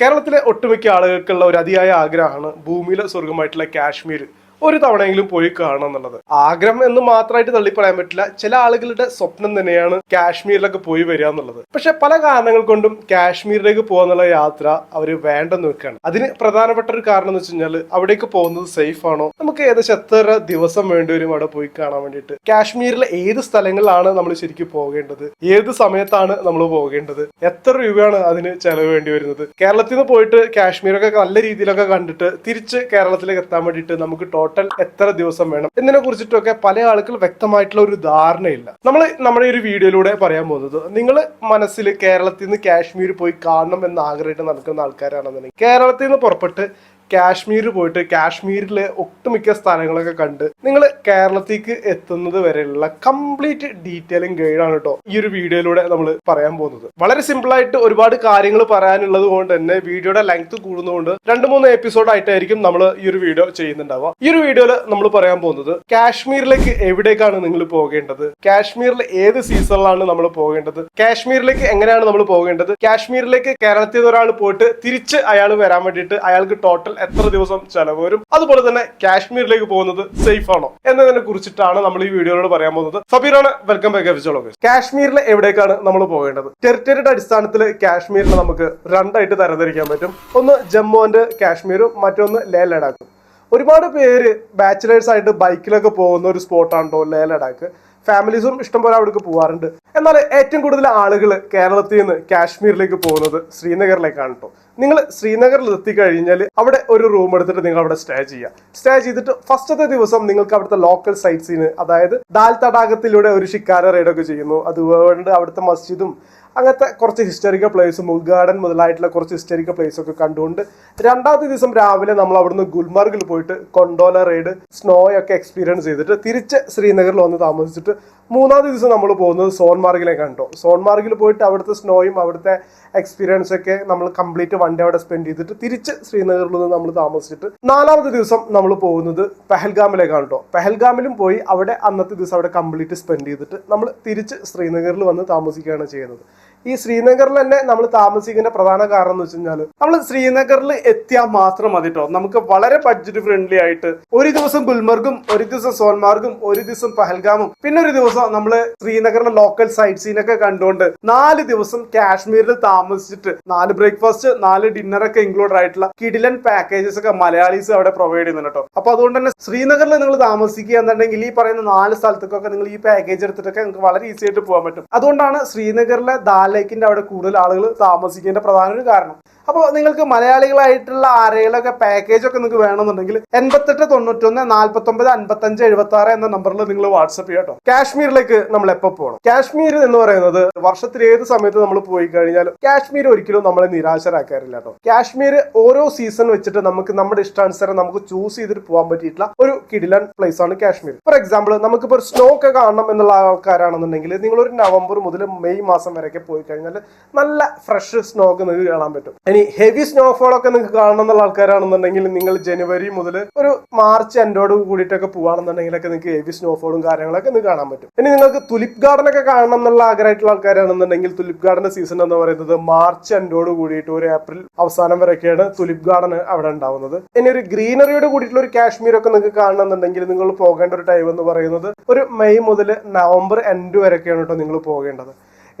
കേരളത്തിലെ ഒട്ടുമിക്ക ആളുകൾക്കുള്ള ഒരു അതിയായ ആഗ്രഹമാണ് ഭൂമിയിലെ സ്വർഗമായിട്ടുള്ള കാശ്മീർ ഒരു തവണയെങ്കിലും പോയി കാണണം എന്നുള്ളത്. ആഗ്രഹം എന്ന് മാത്രമായിട്ട് തള്ളി പറയാൻ പറ്റില്ല. ചില ആളുകളുടെ സ്വപ്നം തന്നെയാണ് കാശ്മീരിലൊക്കെ പോയി വരിക എന്നുള്ളത്. പക്ഷെ പല കാരണങ്ങൾ കൊണ്ടും കാശ്മീരിലേക്ക് പോകുന്നുള്ള യാത്ര അവർ വേണ്ടെന്ന് വെക്കുകയാണ്. അതിന് പ്രധാനപ്പെട്ട ഒരു കാരണം എന്ന് വെച്ച് കഴിഞ്ഞാൽ അവിടേക്ക് പോകുന്നത് സേഫ് ആണോ? നമുക്ക് ഏകദേശം എത്ര ദിവസം വേണ്ടി വരും അവിടെ പോയി കാണാൻ വേണ്ടിയിട്ട്? കാശ്മീരിലെ ഏത് സ്ഥലങ്ങളിലാണ് നമ്മൾ ശരിക്കും പോകേണ്ടത്? ഏത് സമയത്താണ് നമ്മൾ പോകേണ്ടത്? എത്ര രൂപയാണ് അതിന് ചെലവ് വേണ്ടി വരുന്നത്? കേരളത്തിൽ നിന്ന് പോയിട്ട് കാശ്മീരൊക്കെ നല്ല രീതിയിലൊക്കെ കണ്ടിട്ട് തിരിച്ച് കേരളത്തിലേക്ക് എത്താൻ വേണ്ടിയിട്ട് നമുക്ക് ടോട്ടൽ എത്ര ദിവസം വേണം എന്നതിനെ കുറിച്ചിട്ടൊക്കെ പല ആളുകൾ വ്യക്തമായിട്ടുള്ള ഒരു ധാരണയില്ല. നമ്മൾ നമ്മുടെ ഒരു വീഡിയോയിലൂടെ പറയാൻ പോകുന്നത് നിങ്ങൾ മനസ്സിൽ കേരളത്തിൽ നിന്ന് കാശ്മീർ പോയി കാണണം എന്ന് ആഗ്രഹിച്ച് നടക്കുന്ന ആൾക്കാരാണെന്നുണ്ടെങ്കിൽ കേരളത്തിൽ നിന്ന് പുറപ്പെട്ട് കാശ്മീർ പോയിട്ട് കാശ്മീരിലെ ഒട്ടുമിക്ക സ്ഥലങ്ങളൊക്കെ കണ്ട് നിങ്ങൾ കേരളത്തിലേക്ക് എത്തുന്നത് വരെയുള്ള കംപ്ലീറ്റ് ഡീറ്റെയിലിംഗ് ഗൈഡാണ് കേട്ടോ ഈ ഒരു വീഡിയോയിലൂടെ നമ്മൾ പറയാൻ പോകുന്നത്. വളരെ സിമ്പിൾ ആയിട്ട് ഒരുപാട് കാര്യങ്ങൾ പറയാനുള്ളത് കൊണ്ട് തന്നെ വീഡിയോയുടെ ലെങ്ത് കൂടുന്നതുകൊണ്ട് രണ്ട് മൂന്ന് എപ്പിസോഡ് ആയിട്ടായിരിക്കും നമ്മൾ ഈ ഒരു വീഡിയോ ചെയ്യുന്നുണ്ടാവുക. ഈ ഒരു വീഡിയോയിൽ നമ്മൾ പറയാൻ പോകുന്നത് കാശ്മീരിലേക്ക് എവിടേക്കാണ് നിങ്ങൾ പോകേണ്ടത്? കാശ്മീരിൽ ഏത് സീസണിലാണ് നമ്മൾ പോകേണ്ടത്? കാശ്മീരിലേക്ക് എങ്ങനെയാണ് നമ്മൾ പോകേണ്ടത്? കാശ്മീരിലേക്ക് കേരളത്തിൽ നിന്ന് ഒരാൾ പോയിട്ട് തിരിച്ച് അയാൾ വരാൻ വേണ്ടിയിട്ട് അയാൾക്ക് ടോട്ടൽ എത്ര ദിവസം ചെലവ് വരും? അതുപോലെ തന്നെ കാശ്മീരിലേക്ക് പോകുന്നത് സേഫ് ആണോ? എന്നതിനെ കുറിച്ചിട്ടാണ് നമ്മൾ ഈ വീഡിയോയിലൂടെ പറയാൻ പോകുന്നത്. സബീറാണ് വെൽക്കം ബാക്ക് എപ്പിസോഡ് കാശ്മീരിലെ എവിടേക്കാണ് നമ്മൾ പോകേണ്ടത്? ടെറിറ്ററിയുടെ അടിസ്ഥാനത്തിൽ കാശ്മീരിനെ നമുക്ക് രണ്ടായിട്ട് തരംതിരിക്കാൻ പറ്റും. ഒന്ന് ജമ്മു ആൻഡ് കാശ്മീരും മറ്റൊന്ന് ലേ ലഡാക്കും. ഒരുപാട് പേര് ബാച്ചിലേഴ്സ് ആയിട്ട് ബൈക്കിലൊക്കെ പോകുന്ന ഒരു സ്പോട്ടാണോ ലേ ലഡാക്ക്. ഫാമിലീസും ഇഷ്ടംപോലെ അവിടേക്ക് പോകാറുണ്ട് എന്നാൽ ഏറ്റവും കൂടുതൽ ആളുകൾ കേരളത്തിൽ നിന്ന് കാശ്മീരിലേക്ക് പോകുന്നത് ശ്രീനഗറിലേക്കാണ് കേട്ടോ നിങ്ങൾ ശ്രീനഗറിൽ എത്തിക്കഴിഞ്ഞാൽ അവിടെ ഒരു റൂം എടുത്തിട്ട് നിങ്ങൾ അവിടെ സ്റ്റേ ചെയ്യുക സ്റ്റേ ചെയ്തിട്ട് ഫസ്റ്റത്തെ ദിവസം നിങ്ങൾക്ക് അവിടുത്തെ ലോക്കൽ സൈറ്റ്സിന് അതായത് ദാൽ തടാകത്തിലൂടെ ഒരു ഷിക്കാര റൈഡൊക്കെ ചെയ്യുന്നു. അതുകൊണ്ട് അവിടുത്തെ മസ്ജിദും അങ്ങനത്തെ കുറച്ച് ഹിസ്റ്റോറിക്കൽ പ്ലേസും ഉൾഗാർഡൻ മുതലായിട്ടുള്ള കുറച്ച് ഹിസ്റ്റോറിക്കൽ പ്ലേസ് ഒക്കെ കണ്ടുകൊണ്ട് രണ്ടാമത്തെ ദിവസം രാവിലെ നമ്മൾ അവിടുന്ന് ഗുൽമാർഗിൽ പോയിട്ട് കൊണ്ടോല റൈഡ് സ്നോയൊക്കെ എക്സ്പീരിയൻസ് ചെയ്തിട്ട് തിരിച്ച് ശ്രീനഗറിൽ വന്ന് താമസിച്ചിട്ട് മൂന്നാമത്തെ ദിവസം നമ്മൾ പോകുന്നത് സോൺമാർഗിലേക്കാണ് കേട്ടോ സോൺമാർഗിൽ പോയിട്ട് അവിടുത്തെ സ്നോയും അവിടുത്തെ എക്സ്പീരിയൻസ് ഒക്കെ നമ്മൾ കംപ്ലീറ്റ് വൺ ഡേ അവിടെ സ്പെൻഡ് ചെയ്തിട്ട് തിരിച്ച് ശ്രീനഗറിൽ നിന്ന് നമ്മൾ താമസിച്ചിട്ട് നാലാമത്തെ ദിവസം നമ്മൾ പോകുന്നത് പെഹൽഗാമിലേക്കാണ് കേട്ടോ പെഹൽഗാമിലും പോയി അവിടെ അന്നത്തെ ദിവസം അവിടെ കംപ്ലീറ്റ് സ്പെൻഡ് ചെയ്തിട്ട് നമ്മൾ തിരിച്ച് ശ്രീനഗറിൽ വന്ന് താമസിക്കുകയാണ് ചെയ്യുന്നത്. ഈ ശ്രീനഗറിൽ തന്നെ നമ്മൾ താമസിക്കുന്ന പ്രധാന കാരണം എന്ന് വെച്ച് കഴിഞ്ഞാൽ നമ്മൾ ശ്രീനഗറിൽ എത്തിയാൽ മാത്രം മതി കേട്ടോ നമുക്ക് വളരെ ബഡ്ജറ്റ് ഫ്രണ്ട്ലി ആയിട്ട് ഒരു ദിവസം ഗുൽമർഗും ഒരു ദിവസം സോൻമാർഗും ഒരു ദിവസം പഹൽഗാമും പിന്നെ ഒരു ദിവസം നമ്മൾ ശ്രീനഗറിലെ ലോക്കൽ സൈറ്റ് സീനൊക്കെ കണ്ടുകൊണ്ട് നാല് ദിവസം കാശ്മീരിൽ താമസിച്ചിട്ട് നാല് ബ്രേക്ക്ഫാസ്റ്റ് നാല് ഡിന്നർ ഒക്കെ ഇൻക്ലൂഡ് ആയിട്ടുള്ള കിഡിലൻ പാക്കേജസ് ഒക്കെ മലയാളീസ് അവിടെ പ്രൊവൈഡ് ചെയ്യുന്നുണ്ട് കേട്ടോ അപ്പൊ അതുകൊണ്ട് തന്നെ ശ്രീനഗറിൽ നിങ്ങൾ താമസിക്കുക എന്നുണ്ടെങ്കിൽ ഈ പറയുന്ന നാല് സ്ഥലത്തേക്കൊക്കെ നിങ്ങൾ ഈ പാക്കേജ് എടുത്തിട്ടൊക്കെ നിങ്ങൾക്ക് വളരെ ഈസി ആയിട്ട് പോകാൻ പറ്റും. അതുകൊണ്ടാണ് ശ്രീനഗറിലെ ദാൽ ലേക്കിന്റെ അവിടെ കൂടുതൽ ആളുകൾ താമസിക്കേണ്ട പ്രധാന ഒരു കാരണം. അപ്പോൾ നിങ്ങൾക്ക് മലയാളികളായിട്ടുള്ള ആരെങ്കിലൊക്കെ പാക്കേജ് ഒക്കെ നിങ്ങൾക്ക് വേണമെന്നുണ്ടെങ്കിൽ എൺപത്തെട്ട് തൊണ്ണൂറ്റൊന്ന് നാൽപ്പത്തൊമ്പത് അൻപത്തഞ്ച് എഴുപത്തി ആറ് എന്ന നമ്പറിൽ നിങ്ങൾ വാട്സപ്പ് ചെയ്യാം കേട്ടോ കാശ്മീരിലേക്ക് നമ്മൾ എപ്പോൾ പോകണം കാശ്മീർ എന്ന് പറയുന്നത് വർഷത്തിൽ ഏത് സമയത്ത് നമ്മൾ പോയി കഴിഞ്ഞാലും കാശ്മീർ ഒരിക്കലും നമ്മളെ നിരാശരാക്കാറില്ല കേട്ടോ കാശ്മീർ ഓരോ സീസൺ വെച്ചിട്ട് നമുക്ക് നമ്മുടെ ഇഷ്ടാനുസരണം നമുക്ക് ചൂസ് ചെയ്തിട്ട് പോകാൻ പറ്റിയിട്ടുള്ള ഒരു കിടിലൻ പ്ലേസ് ആണ് കാശ്മീർ. ഫോർ എക്സാമ്പിൾ നമുക്കിപ്പോൾ ഒരു സ്നോ ഒക്കെ കാണണം എന്നുള്ള ആൾക്കാരാണെന്നുണ്ടെങ്കിൽ നിങ്ങൾ ഒരു നവംബർ മുതൽ മെയ് മാസം വരെയൊക്കെ പോയി കഴിഞ്ഞാൽ നല്ല ഫ്രഷ് സ്നോ ഒക്കെ നിങ്ങൾക്ക് കാണാൻ പറ്റും. ഇനി ഹെവി സ്നോഫോൾ ഒക്കെ നിങ്ങൾക്ക് കാണണം എന്നുള്ള ആൾക്കാരാണെന്നുണ്ടെങ്കിൽ നിങ്ങൾ ജനുവരി മുതൽ ഒരു മാർച്ച് എൻഡോട് കൂടിയിട്ടൊക്കെ പോവാണെന്നുണ്ടെങ്കിലൊക്കെ നിങ്ങൾക്ക് ഹെവി സ്നോഫോളും കാര്യങ്ങളൊക്കെ നിങ്ങൾക്ക് കാണാൻ പറ്റും. ഇനി നിങ്ങൾക്ക് തുലിപ് ഗാർഡൻ ഒക്കെ കാണണം എന്നുള്ള ആഗ്രഹമായിട്ടുള്ള ആൾക്കാരാണെന്നുണ്ടെങ്കിൽ തുലിപ് ഗാർഡന്റെ സീസൺ എന്ന് പറയുന്നത് മാർച്ച് എൻഡോട് കൂടിയിട്ട് ഒരു ഏപ്രിൽ അവസാനം വരെയൊക്കെയാണ് തുലിപ് ഗാർഡൻ അവിടെ ഉണ്ടാവുന്നത്. ഇനി ഒരു ഗ്രീനറിയോട് കൂടിയിട്ടുള്ള ഒരു കാശ്മീർ ഒക്കെ നിങ്ങൾക്ക് കാണണമെന്നുണ്ടെങ്കിൽ നിങ്ങൾ പോകേണ്ട ഒരു ടൈം എന്ന് പറയുന്നത് ഒരു മെയ് മുതൽ നവംബർ എൻഡ് വരെയൊക്കെയാണ് കേട്ടോ നിങ്ങൾ പോകേണ്ടത്.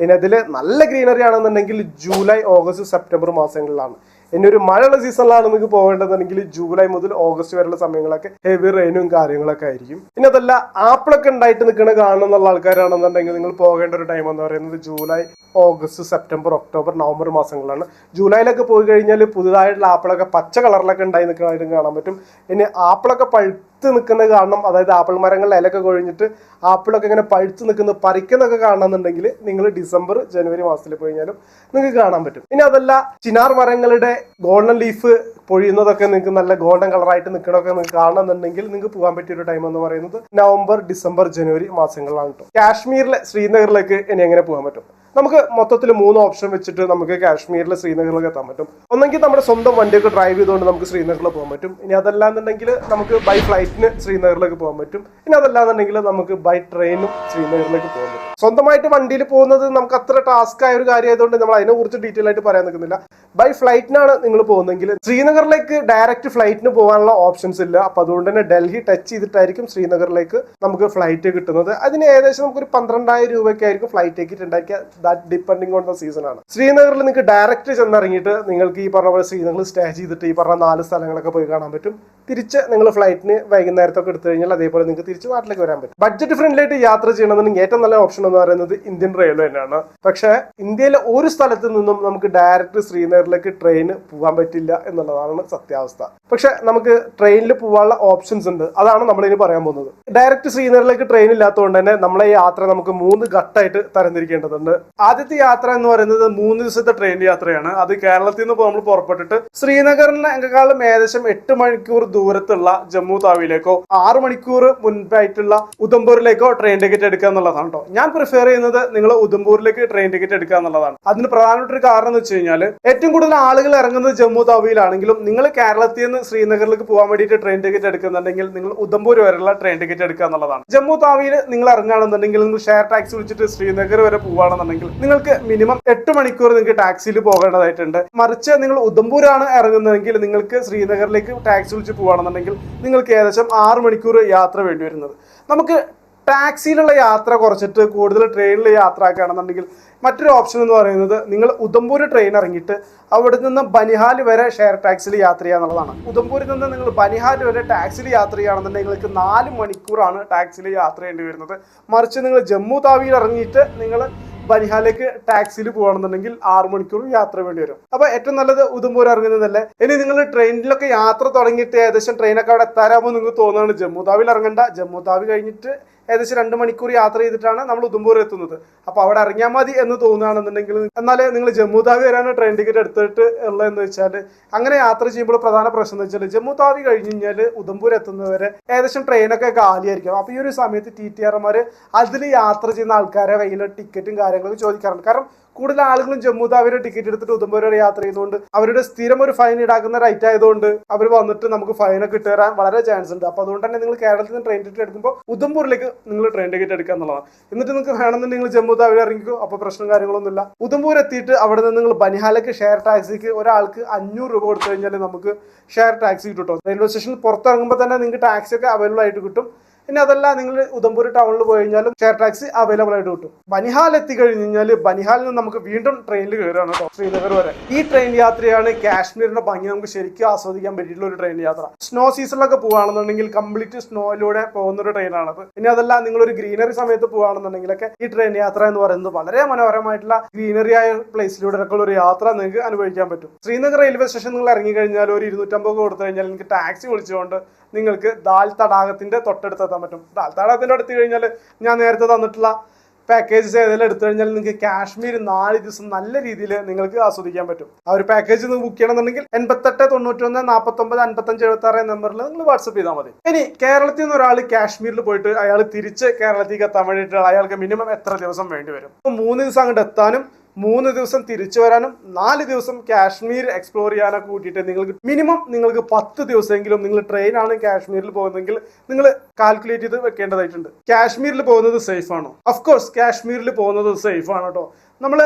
ഇനി അതിൽ നല്ല ഗ്രീനറി ആണെന്നുണ്ടെങ്കിൽ ജൂലൈ ഓഗസ്റ്റ് സെപ്റ്റംബർ മാസങ്ങളിലാണ്. ഇനി ഒരു മഴയുള്ള സീസണിലാണ് നിങ്ങൾക്ക് പോകേണ്ടതെന്നുണ്ടെങ്കിൽ ജൂലൈ മുതൽ ഓഗസ്റ്റ് വരെയുള്ള സമയങ്ങളൊക്കെ ഹെവി റെയിനും കാര്യങ്ങളൊക്കെ ആയിരിക്കും. ഇനി അതല്ല ആപ്പിളൊക്കെ ഉണ്ടായിട്ട് നിൽക്കുന്ന കാണുന്നുള്ള ആൾക്കാരാണെന്നുണ്ടെങ്കിൽ നിങ്ങൾ പോകേണ്ട ഒരു ടൈം എന്ന് പറയുന്നത് July August September October November മാസങ്ങളാണ് ജൂലൈയിലൊക്കെ പോയി കഴിഞ്ഞാൽ പുതുതായിട്ടുള്ള ആപ്പിളൊക്കെ പച്ച കളറിലൊക്കെ ഉണ്ടായി നിൽക്കുന്നതായിട്ടും കാണാൻ പറ്റും. ഇനി ആപ്പിളൊക്കെ പഴുത്ത് നിൽക്കുന്നത് കാണണം അതായത് ആപ്പിൾ മരങ്ങളിൽ ഇലയൊക്കെ കൊഴിഞ്ഞിട്ട് ആപ്പിളൊക്കെ ഇങ്ങനെ പഴുത്ത് നിൽക്കുന്നത് പറിക്കുന്നൊക്കെ കാണണമെന്നുണ്ടെങ്കിൽ നിങ്ങൾ ഡിസംബർ ജനുവരി മാസത്തിൽ പോയി കഴിഞ്ഞാലും നിങ്ങൾക്ക് കാണാൻ പറ്റും. ഇനി അതല്ല ചിനാർ മരങ്ങളുടെ ഗോൾഡൻ ലീഫ് പൊഴിയുന്നതൊക്കെ നിങ്ങൾക്ക് നല്ല ഗോൾഡൻ കളറായിട്ട് നിൽക്കണമൊക്കെ നിങ്ങൾക്ക് കാണണമെന്നുണ്ടെങ്കിൽ നിങ്ങൾക്ക് പോകാൻ പറ്റിയ ഒരു ടൈം എന്ന് പറയുന്നത് നവംബർ ഡിസംബർ ജനുവരി മാസങ്ങളിലാണ് കേട്ടോ കാശ്മീരിലെ ശ്രീനഗറിലേക്ക് ഇനി എങ്ങനെ പോകാൻ പറ്റും? നമുക്ക് മൊത്തത്തിൽ മൂന്ന് ഓപ്ഷൻ വെച്ചിട്ട് നമുക്ക് കാശ്മീരിലെ ശ്രീനഗറിലേക്ക് എത്താൻ പറ്റും. ഒന്നെങ്കിൽ നമ്മുടെ സ്വന്തം വണ്ടിയൊക്കെ ഡ്രൈവ് ചെയ്തുകൊണ്ട് നമുക്ക് ശ്രീനഗറിൽ പോകാൻ പറ്റും. ഇനി അതല്ലാന്നുണ്ടെങ്കിൽ നമുക്ക് ബൈ ഫ്ലൈറ്റിന് ശ്രീനഗറിലേക്ക് പോകാൻ പറ്റും. ഇനി അതല്ലാന്നുണ്ടെങ്കിൽ നമുക്ക് ബൈ ട്രെയിനും ശ്രീനഗറിലേക്ക് പോകാൻ പറ്റും. സ്വന്തമായിട്ട് വണ്ടിയിൽ പോകുന്നത് നമുക്ക് അത്ര ടാസ്ക് ആയ ഒരു കാര്യമായതുകൊണ്ട് നമ്മൾ അതിനെക്കുറിച്ച് ഡീറ്റെയിൽ ആയിട്ട് പറയാൻ നിൽക്കുന്നില്ല. ബൈ ഫ്ലൈറ്റിനാണ് നിങ്ങൾ പോകുന്നതെങ്കിൽ ശ്രീനഗറിലേക്ക് ഡയറക്റ്റ് ഫ്ലൈറ്റിന് പോകാനുള്ള ഓപ്ഷൻസ് ഇല്ല. അപ്പൊ അതുകൊണ്ട് തന്നെ ഡൽഹി ടച്ച് ചെയ്തിട്ടായിരിക്കും ശ്രീനഗറിലേക്ക് നമുക്ക് ഫ്ലൈറ്റ് കിട്ടുന്നത്. അതിന് ഏകദേശം നമുക്കൊരു പന്ത്രണ്ടായിരം രൂപയ്ക്ക് ആയിരിക്കും ഫ്ലൈറ്റ് ടിക്കറ്റ് ഉണ്ടാക്കിയ that depending on the season ആണ്. ശ്രീനഗറിൽ നിങ്ങൾക്ക് ഡയറക്റ്റ് ചെന്നിറങ്ങിയിട്ട് നിങ്ങൾക്ക് ഈ പറഞ്ഞ പോലെ ശ്രീനഗറിൽ സ്റ്റേ ചെയ്തിട്ട് ഈ പറഞ്ഞ നാല് സ്ഥലങ്ങളൊക്കെ പോയി കാണാൻ പറ്റും. തിരിച്ച് നിങ്ങൾ ഫ്ലൈറ്റിന് വൈകുന്നേരത്തൊക്കെ എടുത്തു കഴിഞ്ഞാൽ അതേപോലെ നിങ്ങൾക്ക് തിരിച്ച് നാട്ടിലേക്ക് വരാൻ പറ്റും. ബഡ്ജറ്റ് ഫ്രണ്ട്ലി ആയിട്ട് യാത്ര ചെയ്യണമെന്നുണ്ടെങ്കിൽ ഏറ്റവും നല്ല ഓപ്ഷൻ എന്ന് പറയുന്നത് ഇന്ത്യൻ റെയിൽവേ തന്നെയാണ്. പക്ഷേ ഇന്ത്യയിലെ ഒരു സ്ഥലത്ത് നിന്നും നമുക്ക് ഡയറക്റ്റ് ശ്രീനഗറിലേക്ക് ട്രെയിന് പോകാൻ പറ്റില്ല എന്നുള്ളതാണ് സത്യാവസ്ഥ. പക്ഷെ നമുക്ക് ട്രെയിനിൽ പോകാനുള്ള ഓപ്ഷൻസ് ഉണ്ട്. അതാണ് നമ്മൾ ഇനി പറയാൻ പോകുന്നത്. ഡയറക്റ്റ് ശ്രീനഗറിലേക്ക് ട്രെയിൻ ഇല്ലാത്തതുകൊണ്ട് തന്നെ നമ്മളെ ഈ യാത്ര നമുക്ക് മൂന്ന് ഘട്ടമായിട്ട് തരംതിരിക്കേണ്ടതുണ്ട്. ആദ്യത്തെ യാത്ര എന്ന് പറയുന്നത് മൂന്ന് ദിവസത്തെ ട്രെയിൻ യാത്രയാണ്. അത് കേരളത്തിൽ നിന്ന് നമ്മൾ പുറപ്പെട്ടിട്ട് ശ്രീനഗറിനെക്കാളും ഏകദേശം എട്ട് മണിക്കൂർ ദൂരത്തുള്ള ജമ്മു താവിയിലേക്കോ ആറ് മണിക്കൂർ മുൻപായിട്ടുള്ള ഉദംപൂരിലേക്കോ ട്രെയിൻ ടിക്കറ്റ് എടുക്കുക എന്നുള്ളതാണ് കേട്ടോ. ഞാൻ പ്രിഫർ ചെയ്യുന്നത് നിങ്ങൾ ഉദംപൂരിലേക്ക് ട്രെയിൻ ടിക്കറ്റ് എടുക്കുക എന്നുള്ളതാണ്. അതിന് പ്രധാനപ്പെട്ട ഒരു കാരണം എന്ന് വെച്ച് കഴിഞ്ഞാൽ ഏറ്റവും കൂടുതൽ ആളുകൾ ഇറങ്ങുന്നത് ജമ്മു താവിയിലാണെങ്കിലും നിങ്ങൾ കേരളത്തിൽ നിന്ന് ശ്രീനഗറിലേക്ക് പോകാൻ വേണ്ടിയിട്ട് ട്രെയിൻ ടിക്കറ്റ് എടുക്കുന്നുണ്ടെങ്കിൽ നിങ്ങൾ ഉദംപൂർ വരെയുള്ള ട്രെയിൻ ടിക്കറ്റ് എടുക്കുക എന്നുള്ളതാണ്. ജമ്മു താവിയിൽ നിങ്ങൾ ഇറങ്ങുകയാണെന്നുണ്ടെങ്കിൽ നിങ്ങൾ ഷെയർ ടാക്സി വിളിച്ചിട്ട് ശ്രീനഗർ വരെ പോവുകയാണെന്നുണ്ടെങ്കിൽ നിങ്ങൾക്ക് മിനിമം എട്ട് മണിക്കൂർ നിങ്ങൾക്ക് ടാക്സിയിൽ പോകേണ്ടതായിട്ടുണ്ട്. മറിച്ച് നിങ്ങൾ ഉദംപൂരാണ് ഇറങ്ങുന്നതെങ്കിൽ നിങ്ങൾക്ക് ശ്രീനഗറിലേക്ക് ടാക്സി വിളിച്ച് പോവുകയാണെന്നുണ്ടെങ്കിൽ നിങ്ങൾക്ക് ഏകദേശം ആറ് മണിക്കൂർ യാത്ര വേണ്ടി വരുന്നത് നമുക്ക് ടാക്സിയിലുള്ള യാത്ര കുറച്ചിട്ട് കൂടുതൽ ട്രെയിനിൽ യാത്ര ആക്കുകയാണെന്നുണ്ടെങ്കിൽ മറ്റൊരു ഓപ്ഷൻ എന്ന് പറയുന്നത് നിങ്ങൾ ഉദംപൂർ ട്രെയിൻ ഇറങ്ങിയിട്ട് അവിടെ നിന്ന് ബനിഹാൽ വരെ ഷെയർ ടാക്സിയിൽ യാത്ര ചെയ്യുക എന്നുള്ളതാണ്. ഉദംപൂരിൽ നിന്ന് നിങ്ങൾ ബനിഹാൽ വരെ ടാക്സിയിൽ യാത്ര ചെയ്യുകയാണെന്നുണ്ടെങ്കിൽ നിങ്ങൾക്ക് നാല് മണിക്കൂറാണ് ടാക്സിയിൽ യാത്ര ചെയ്യേണ്ടി വരുന്നത്. മറിച്ച് നിങ്ങൾ ജമ്മു താവിയിൽ ഇറങ്ങിയിട്ട് നിങ്ങൾ ബനിഹാലേക്ക് ടാക്സിയിൽ പോകണമെന്നുണ്ടെങ്കിൽ ആറ് മണിക്കൂർ യാത്ര വേണ്ടി വരും. അപ്പൊ ഏറ്റവും നല്ലത് ഉദംപൂർ ഇറങ്ങുന്നതല്ലേ? ഇനി നിങ്ങൾ ട്രെയിനിലൊക്കെ യാത്ര തുടങ്ങിയിട്ട് ഏകദേശം ട്രെയിനൊക്കെ അവിടെ എത്താറാകുമ്പോൾ നിങ്ങൾക്ക് തോന്നുകയാണ്. ജമ്മു താവിൽ ഇറങ്ങണ്ട. ജമ്മു താവി കഴിഞ്ഞിട്ട് ഏകദേശം രണ്ട് മണിക്കൂർ യാത്ര ചെയ്തിട്ടാണ് നമ്മൾ ഉദംപൂർ എത്തുന്നത്. അപ്പോൾ അവിടെ ഇറങ്ങിയാൽ മതി എന്ന് തോന്നുകയാണെന്നുണ്ടെങ്കിൽ എന്നാലേ നിങ്ങൾ ജമ്മു താവി വരാണ് ട്രെയിൻ ടിക്കറ്റ് എടുത്തിട്ട് ഉള്ളതെന്ന് വെച്ചാൽ അങ്ങനെ യാത്ര ചെയ്യുമ്പോൾ പ്രധാന പ്രശ്നം എന്ന് വെച്ചാൽ ജമ്മു താവി കഴിഞ്ഞ് കഴിഞ്ഞാൽ ഉദംപൂർ എത്തുന്നവരെ ഏകദേശം ട്രെയിനൊക്കെ കാലിയായിരിക്കും അപ്പോൾ ഈ ഒരു സമയത്ത് ടി ടി ആർമാർ അതിൽ യാത്ര ചെയ്യുന്ന ആൾക്കാരെ കയ്യിലെ ടിക്കറ്റും കാര്യങ്ങളൊക്കെ ചോദിക്കാറുണ്ട്. കാരണം കൂടുതൽ ആളുകളും ജമ്മു താവിയുടെ ടിക്കറ്റ് എടുത്തിട്ട് ഉദംപൂർ വരെ യാത്ര ചെയ്യുന്നതുകൊണ്ട് അവരുടെ സ്ഥിരം ഒരു ഫൈൻ ഈടാക്കുന്ന റൈറ്റ് ആയതുകൊണ്ട് അവർ വന്നിട്ട് നമുക്ക് ഫൈനൊക്കെ ഇട്ട് തരാൻ വളരെ ചാൻസ് ഉണ്ട്. അപ്പോൾ അതുകൊണ്ട് തന്നെ നിങ്ങൾ കേരളത്തിൽ നിന്ന് ട്രെയിൻ ടിക്കറ്റ് എടുക്കുമ്പോൾ ഉദംപൂരിലേക്ക് നിങ്ങൾ ട്രെയിൻ ടിക്കറ്റ് എടുക്കുക എന്നുള്ളതാണ്. എന്നിട്ട് നിങ്ങൾക്ക് വേണമെന്നുണ്ടെങ്കിൽ നിങ്ങൾ ജമ്മു താവി ഇറങ്ങിക്കോ. അപ്പോൾ പ്രശ്നം കാര്യങ്ങളൊന്നുമില്ല. ഉദംപൂർ എത്തിയിട്ട് അവിടെ നിന്ന് നിങ്ങൾ ബനിഹാലക്ക് ഷെയർ ടാക്സിക്ക് ഒരാൾക്ക് അഞ്ഞൂറ് രൂപ കൊടുത്തു കഴിഞ്ഞാൽ നമുക്ക് ഷെയർ ടാക്സി കിട്ടും റെയിൽവേ സ്റ്റേഷനിൽ പുറത്തിറങ്ങുമ്പോൾ തന്നെ നിങ്ങൾക്ക് ടാക്സി ഒക്കെ അവൈലബിൾ ആയിട്ട് കിട്ടും. ഇനി അതല്ല നിങ്ങൾ ഉദംപൂർ ടൗണിൽ പോയി കഴിഞ്ഞാലും ഷെയർ ടാക്സി അവൈലബിൾ ആയിട്ട് കിട്ടും. ബനിഹാൽ കഴിഞ്ഞു കഴിഞ്ഞാൽ ബനിഹാലിൽ നിന്ന് നമുക്ക് വീണ്ടും ട്രെയിനിൽ കയറുകയാണ് ശ്രീനഗർ വരെ. ഈ ട്രെയിൻ യാത്രയാണ് കാശ്മീരിന്റെ ഭംഗി നമുക്ക് ശരിക്കും ആസ്വദിക്കാൻ പറ്റിയിട്ടുള്ള ഒരു ട്രെയിൻ യാത്ര. സ്നോ സീസണിലൊക്കെ പോകുകയാണെന്നുണ്ടെങ്കിൽ കംപ്ലീറ്റ് സ്നോയിലൂടെ പോകുന്ന ഒരു ട്രെയിനാണത് പിന്നെ അതല്ല നിങ്ങൾ ഒരു ഗ്രീനറി സമയത്ത് പോകുകയാണെന്നുണ്ടെങ്കിലൊക്കെ ഈ ട്രെയിൻ യാത്ര എന്ന് പറയുന്നത് വളരെ മനോഹരമായിട്ടുള്ള ഗ്രീനറി ആയ പ്ലേസിലൂടെ ഒക്കെ ഒരു യാത്ര നിങ്ങൾക്ക് അനുഭവിക്കാൻ പറ്റും. ശ്രീനഗർ റെയിൽവേ സ്റ്റേഷൻ നിങ്ങൾ ഇറങ്ങി കഴിഞ്ഞാൽ ഒരു ഇരുന്നൂറ്റമ്പത് കൊടുത്തു കഴിഞ്ഞാൽ നിങ്ങൾക്ക് ടാക്സി വിളിച്ചുകൊണ്ട് നിങ്ങൾക്ക് ദാൽ തടാകത്തിന്റെ തൊട്ടടുത്ത് എത്താൻ പറ്റും. ദാൽ തടാകത്തിന്റെ അടുത്ത് കഴിഞ്ഞാൽ ഞാൻ നേരത്തെ തന്നിട്ടുള്ള പാക്കേജസ് ഏതെങ്കിലും എടുത്തു കഴിഞ്ഞാൽ നിങ്ങൾക്ക് കാശ്മീർ നാല് ദിവസം നല്ല രീതിയിൽ നിങ്ങൾക്ക് ആസ്വദിക്കാൻ പറ്റും. ആ ഒരു പാക്കേജ് നിങ്ങൾ ബുക്ക് ചെയ്യണമെന്നുണ്ടെങ്കിൽ എൺപത്തെട്ട് തൊണ്ണൂറ്റൊന്ന് നാൽപ്പത്തൊമ്പത് അൻപത്തഞ്ച് എഴുപത്തി ആറ് നമ്പറിൽ നിങ്ങൾ വാട്സപ്പ് ചെയ്താൽ മതി. ഇനി കേരളത്തിൽ നിന്ന് ഒരാൾ കാശ്മീരിൽ പോയിട്ട് അയാൾ തിരിച്ച് കേരളത്തിലേക്ക് എത്താൻ വേണ്ടിയിട്ട് അയാൾക്ക് മിനിമം എത്ര ദിവസം വേണ്ടി വരും? മൂന്ന് ദിവസം അങ്ങോട്ട് എത്താനും മൂന്ന് ദിവസം തിരിച്ചു വരാനും നാല് ദിവസം കാശ്മീർ എക്സ്പ്ലോർ ചെയ്യാനൊക്കെ കൂട്ടിയിട്ട് നിങ്ങൾക്ക് മിനിമം നിങ്ങൾക്ക് പത്ത് ദിവസമെങ്കിലും നിങ്ങൾ ട്രെയിനാണ് കാശ്മീരിൽ പോകുന്നതെങ്കിൽ നിങ്ങൾ കാൽക്കുലേറ്റ് ചെയ്ത് വെക്കേണ്ടതായിട്ടുണ്ട്. കാശ്മീരിൽ പോകുന്നത് സേഫ് ആണോ? കോഴ്സ് കാശ്മീരിൽ പോകുന്നത് സേഫ് ആണ് കേട്ടോ. നമ്മൾ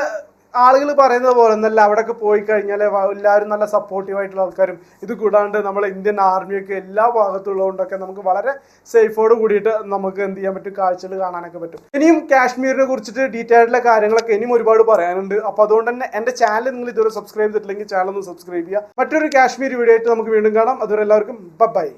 ആളുകൾ പറയുന്നത് പോലെ ഒന്നല്ല അവിടെയൊക്കെ പോയി കഴിഞ്ഞാൽ എല്ലാവരും നല്ല സപ്പോർട്ടീവ് ആയിട്ടുള്ള ആൾക്കാരും. ഇത് കൂടാണ്ട് നമ്മൾ ഇന്ത്യൻ ആർമിയൊക്കെ എല്ലാ ഭാഗത്തുള്ളതുകൊണ്ടൊക്കെ നമുക്ക് വളരെ സേഫോട് കൂടിയിട്ട് നമുക്ക് എന്ത് ചെയ്യാൻ പറ്റും? കാഴ്ചകൾ കാണാനൊക്കെ പറ്റും. ഇനിയും കാശ്മീരിനെ കുറിച്ചിട്ട് ഡീറ്റെയിൽ ആയിട്ടുള്ള കാര്യങ്ങളൊക്കെ ഇനിയും ഒരുപാട് പറയാനുണ്ട്. അപ്പോൾ അതുകൊണ്ട് തന്നെ എന്റെ ചാനൽ നിങ്ങൾ ഇതുവരെ സബ്സ്ക്രൈബ് ചെയ്തിട്ടില്ലെങ്കിൽ ചാനൽ ഒന്ന് സബ്സ്ക്രൈബ് ചെയ്യുക. മറ്റൊരു കാശ്മീർ വീഡിയോ ആയിട്ട് നമുക്ക് വീണ്ടും കാണാം. അതുവരെ എല്ലാവർക്കും ബൈ